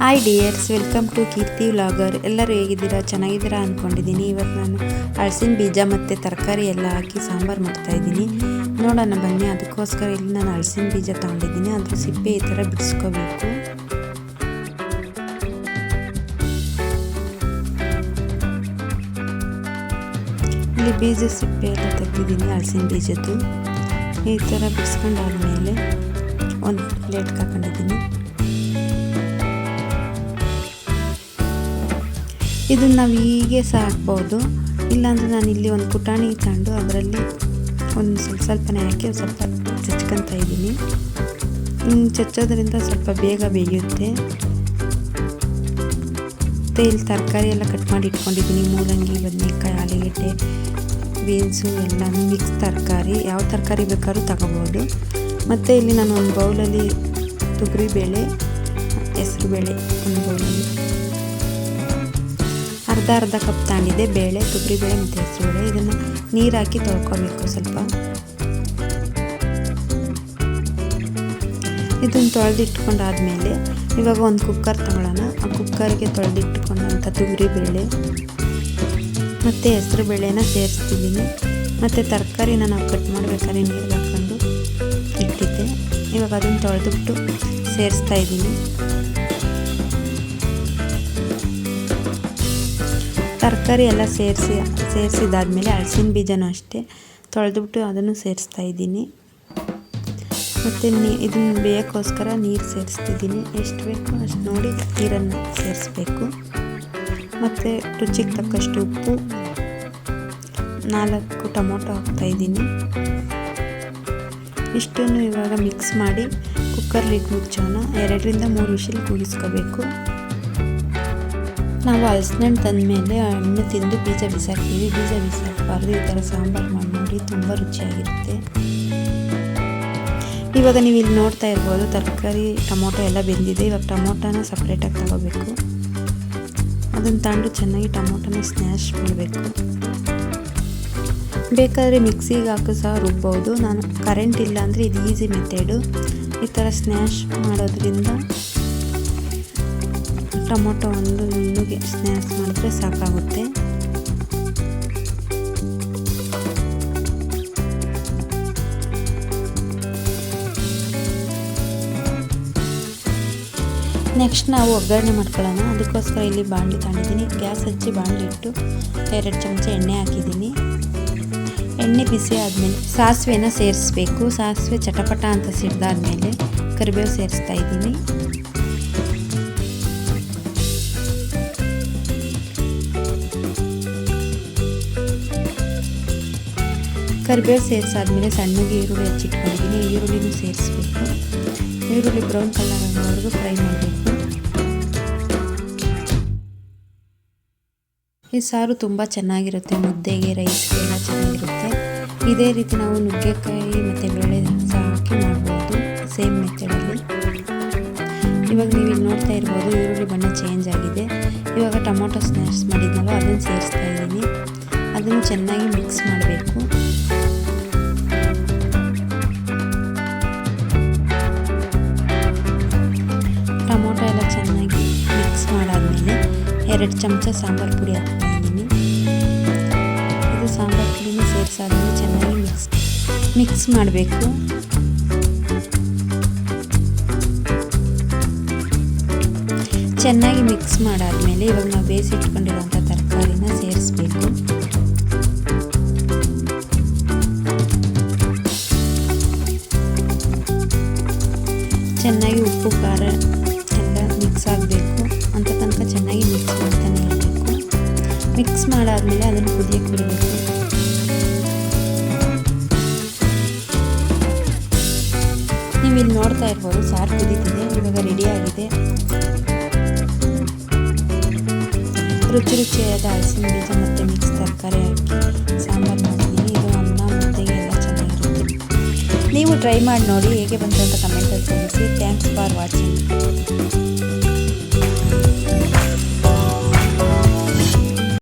Hi dears welcome to Keerthi vlogger ಎಲ್ಲರೂ ಹೇಗಿದ್ದೀರಾ? ಚೆನ್ನಾಗಿದ್ದೀರಾ ಅಂದ್ಕೊಂಡಿದ್ದೀನಿ ಇವತ್ತು ನಾನು ಹಳಸಿನ ಬೀಜ ಮತ್ತು ತರಕಾರಿ ಎಲ್ಲ ಹಾಕಿ ಸಾಂಬಾರು ಮಾಡ್ತಾಯಿದ್ದೀನಿ ನೋಡೋಣ ಬನ್ನಿ, ಅದಕ್ಕೋಸ್ಕರ ಇಲ್ಲಿ ನಾನು ಹಳಸಿನ ಬೀಜ ತಗೊಂಡಿದ್ದೀನಿ. ಅದ್ರ ಸಿಪ್ಪೆ ಈ ಥರ ಬಿಡಿಸ್ಕೋಬೇಕು. ಇಲ್ಲಿ ಬೀಜ ಸಿಪ್ಪೆ ಎಲ್ಲ ತೆಗೆದಿದ್ದೀನಿ ಹಳಸಿನ ಬೀಜದ್ದು. ಈ ಥರ ಬಿಡಿಸ್ಕೊಂಡಾದ್ಮೇಲೆ ಒಂದು ಪ್ಲೇಟ್ ಹಾಕೊಂಡಿದ್ದೀನಿ. ಇದನ್ನು ನಾವು ಹೀಗೆ ಸಹ ಹಾಕ್ಬೋದು ಇಲ್ಲಾಂದರೆ ನಾನು ಇಲ್ಲಿ ಒಂದು ಪುಟಾಣಿ ತಗೊಂಡು ಅದರಲ್ಲಿ ಒಂದು ಸ್ವಲ್ಪ ಸ್ವಲ್ಪನೇ ಹಾಕಿ ಸ್ವಲ್ಪ ಚಚ್ಕೊತಾ ಇದ್ದೀನಿ. ಚಚ್ಚೋದ್ರಿಂದ ಸ್ವಲ್ಪ ಬೇಗ ಬೇಯುತ್ತೆ. ಮತ್ತು ಇಲ್ಲಿ ತರಕಾರಿ ಎಲ್ಲ ಕಟ್ ಮಾಡಿ ಇಟ್ಕೊಂಡಿದ್ದೀನಿ. ಮೂಲಂಗಿ, ಬದನೆಕಾಯಿ, ಆಲೂಗೆಡ್ಡೆ, ಬೀನ್ಸು ಎಲ್ಲ ಮಿಕ್ಸ್ ತರಕಾರಿ. ಯಾವ ತರಕಾರಿ ಬೇಕಾದ್ರೂ ತಗೋಬೋದು. ಮತ್ತು ಇಲ್ಲಿ ನಾನು ಒಂದು ಬೌಲಲ್ಲಿ ತೊಗರಿಬೇಳೆ, ಹೆಸ್ರುಬೇಳೆ ಒಂದು ಬೌಲಲ್ಲಿ. ಅರ್ಧ ಅರ್ಧ ಕಪ್ ತಗೊಂಡಿದ್ದೆ ಬೇಳೆ ತೊಗರಿಬೇಳೆ ಮತ್ತು ಹೆಸರುಬೇಳೆ ಇದನ್ನು ನೀರು ಹಾಕಿ ತೊಳ್ಕೊಬೇಕು ಸ್ವಲ್ಪ. ಇದನ್ನು ತೊಳೆದಿಟ್ಕೊಂಡಾದ್ಮೇಲೆ ಇವಾಗ ಒಂದು ಕುಕ್ಕರ್ ತಗೊಳ್ಳೋಣ. ಆ ಕುಕ್ಕರ್ಗೆ ತೊಳೆದಿಟ್ಕೊಂಡಂಥ ತೊಗರಿಬೇಳೆ ಮತ್ತು ಹೆಸರು ಬೇಳೆನ ಸೇರಿಸ್ತಿದ್ದೀನಿ. ಮತ್ತು ತರಕಾರಿನ ನಾವು ಕಟ್ ಮಾಡಬೇಕಾದ್ರೆ ನೀರು ಹಾಕ್ಕೊಂಡು ಇಟ್ಟಿದ್ದೆ. ಇವಾಗ ಅದನ್ನು ತೊಳೆದುಬಿಟ್ಟು ಸೇರಿಸ್ತಾ ಇದ್ದೀನಿ. ತರಕಾರಿ ಎಲ್ಲ ಸೇರಿಸಿ ಸೇರಿಸಿದಾದ್ಮೇಲೆ ಹಲಸಿನ ಬೀಜನೂ ಅಷ್ಟೇ. ತೊಳೆದುಬಿಟ್ಟು ಅದನ್ನು ಸೇರಿಸ್ತಾ ಇದ್ದೀನಿ. ಮತ್ತು ನೀ, ಇದನ್ನು ಬೇಯೋಕ್ಕೋಸ್ಕರ ನೀರು ಸೇರಿಸ್ತಿದ್ದೀನಿ. ಎಷ್ಟು ಬೇಕೋ ಅಷ್ಟು ನೋಡಿ ನೀರನ್ನು ಸೇರಿಸ್ಬೇಕು. ಮತ್ತು ರುಚಿಗೆ ತಕ್ಕಷ್ಟು ಉಪ್ಪು. ನಾಲ್ಕು ಟೊಮೊಟೊ ಹಾಕ್ತಾಯಿದ್ದೀನಿ ಇಷ್ಟನ್ನು ಇವಾಗ ಮಿಕ್ಸ್ ಮಾಡಿ ಕುಕ್ಕರ್ ಲಿಡ್ ಎರಡರಿಂದ ಮೂರು ವಿಷಲ್ ಕೂಗಿಸ್ಕೋಬೇಕು. ನಾವು ಹಲಸಿನಣ್ಣು ತಂದಮೇಲೆ ಹಣ್ಣು ತಿಂದು ಬೀಜ ಬಿಸಾಕ್ತೀವಿ ಬೀಜ ಬಿಸಾಕಬಾರ್ದು ಈ ಥರ ಸಾಂಬಾರು ಮಾಡಿ ನೋಡಿ ತುಂಬ ರುಚಿಯಾಗಿರುತ್ತೆ ಇವಾಗ ನೀವು ಇಲ್ಲಿ ನೋಡ್ತಾ ಇರ್ಬೋದು, ತರಕಾರಿ, ಟೊಮೊಟೊ ಎಲ್ಲ ಬೆಂದಿದೆ. ಇವಾಗ ಟೊಮೊಟೊನ ಸಪ್ರೇಟಾಗಿ ತಗೋಬೇಕು. ಅದನ್ನು ತಗೊಂಡು ಚೆನ್ನಾಗಿ ಟೊಮೊಟೊನ ಸ್ನ್ಯಾಶ್ ಮಾಡಬೇಕು. ಬೇಕಾದರೆ ಮಿಕ್ಸಿಗೆ ಹಾಕಿ ಸಹ ರುಬ್ಬೋದು. ನಾನು ಕರೆಂಟ್ ಇಲ್ಲ ಅಂದರೆ ಇದು ಈಸಿ ಮೆಥೆಡು ಈ ಥರ ಸ್ನ್ಯಾಶ್ ಮಾಡೋದ್ರಿಂದ ಟೊಮೊಟೊ ಒಂದು ನುಣ್ಣಗೆ ಸ್ನ್ಯಾಕ್ಸ್ ಮಾಡಿದ್ರೆ ಸಾಕಾಗುತ್ತೆ. ನೆಕ್ಸ್ಟ್ ನಾವು ಒಗ್ಗರಣೆ ಮಾಡ್ಕೊಳ್ಳೋಣ. ಅದಕ್ಕೋಸ್ಕರ ಇಲ್ಲಿ ಬಾಣಲಿ ತಗೊಂಡಿದ್ದೀನಿ. ಗ್ಯಾಸ್ ಹಚ್ಚಿ ಬಾಣಲಿ ಇಟ್ಟು ಎರಡು ಚಮಚ ಎಣ್ಣೆ ಹಾಕಿದ್ದೀನಿ. ಎಣ್ಣೆ ಬಿಸಿ ಆದಮೇಲೆ ಸಾಸಿವೆನ ಸೇರಿಸ್ಬೇಕು. ಸಾಸಿವೆ ಚಟಪಟ ಅಂತ ಸಿಡ್ದಾದ್ಮೇಲೆ ಕರಿಬೇವು ಸೇರಿಸ್ತಾ ಇದ್ದೀನಿ. ಕರಿಬೇವು ಸೇರಿಸಾದ್ಮೇಲೆ ಸಣ್ಣಗೆ ಈರುಳ್ಳಿ ಹಚ್ಚಿಟ್ಕೊಂಡಿದ್ದೀನಿ. ಈರುಳ್ಳಿನೂ ಸೇರಿಸ್ಬೇಕು. ಈರುಳ್ಳಿ ಬ್ರೌನ್ ಕಲರ್ ಆಗೋವರೆಗೂ ಫ್ರೈ ಮಾಡಬೇಕು. ಈ ಸಾರು ತುಂಬ ಚೆನ್ನಾಗಿರುತ್ತೆ. ಮುದ್ದೆಗೆ ರೈಸ್ಗೆ ಎಲ್ಲ ಚೆನ್ನಾಗಿರುತ್ತೆ. ಇದೇ ರೀತಿ ನಾವು ನುಗ್ಗೆಕಾಯಿ ಮತ್ತು ಬೇಳೆ ಸಾಕಿ ಮಾಡ್ಬೋದು. ಸೇಮ್ ಮೆಥಡಲ್ಲಿ ಇವಾಗ ನೀವು ಇಲ್ಲಿ ನೋಡ್ತಾ ಇರ್ಬೋದು, ಈರುಳ್ಳಿ ಬಣ್ಣ ಚೇಂಜ್ ಆಗಿದೆ. ಇವಾಗ ಟೊಮೊಟೊ ಸ್ನ್ಯಾಕ್ಸ್ ಮಾಡಿದ್ನಲ್ಲ, ಅದನ್ನು ಸೇರಿಸ್ತಾ ಇದ್ದೀನಿ. ಅದನ್ನು ಚೆನ್ನಾಗಿ ಮಿಕ್ಸ್ ಮಾಡಬೇಕು. ಟೊಮೊಟೊ ಎಲ್ಲ ಚೆನ್ನಾಗಿ ಮಿಕ್ಸ್ ಮಾಡಾದಮೇಲೆ ಎರಡು ಚಮಚ ಸಾಂಬಾರು ಪುಡಿ ಹಾಕ್ತಾ ಇದ್ದೀನಿ. ಇದು ಸಾಂಬಾರು ಪುಡಿನ ಸೇರಿಸಾದ್ಮೇಲೆ ಚೆನ್ನಾಗಿ ಮಿಕ್ಸ್ ಮಿಕ್ಸ್ ಮಾಡಬೇಕು. ಚೆನ್ನಾಗಿ ಮಿಕ್ಸ್ ಮಾಡಾದ್ಮೇಲೆ ಇವಾಗ ನಾವು ಬೇಯಿಸಿಟ್ಕೊಂಡಿರೋಂಥ ತರಕಾರಿನ ಸೇರಿಸ್ಬೇಕು. ಚೆನ್ನಾಗಿ ಉಪ್ಪು, ಖಾರ ಎಲ್ಲ ಮಿಕ್ಸ್ ಆಗಬೇಕು. ಅಂತ ತನಕ ಚೆನ್ನಾಗಿ ಮಿಕ್ಸ್ ಮಾಡ್ತಾನೆ ಇರಬೇಕು. ಮಿಕ್ಸ್ ಮಾಡಾದಮೇಲೆ ಅದನ್ನು ಕುದಿಯಕ್ಕೆ ಬಿಡಬೇಕು. ನೀವು ಇಲ್ಲಿ ನೋಡ್ತಾ ಇರ್ಬೋದು, ಸಾರು ಕುದೀತಿದೆ, ಇವಾಗ ರೆಡಿ ಆಗಿದೆ. ರುಚಿ ರುಚಿಯಾದ ಹಸಿಮೆ ಬೀಜ ಮತ್ತು ಮಿಕ್ಸ್ ತರಕಾರಿ ಹಾಕಿ ಸಾಂಬಾರು ಮಾಡ್ತೀನಿ ಇದು ಅನ್ನ ಮುದ್ದೆಗೆ ಎಲ್ಲ ಚೆನ್ನಾಗಿರುತ್ತೆ ನೀವು ಟ್ರೈ ಮಾಡಿ ನೋಡಿ, ಹೇಗೆ ಬಂತು ಅಂತ ಕಮೆಂಟಲ್ಲಿ ತಿಳಿಸಿ. Thanks for watching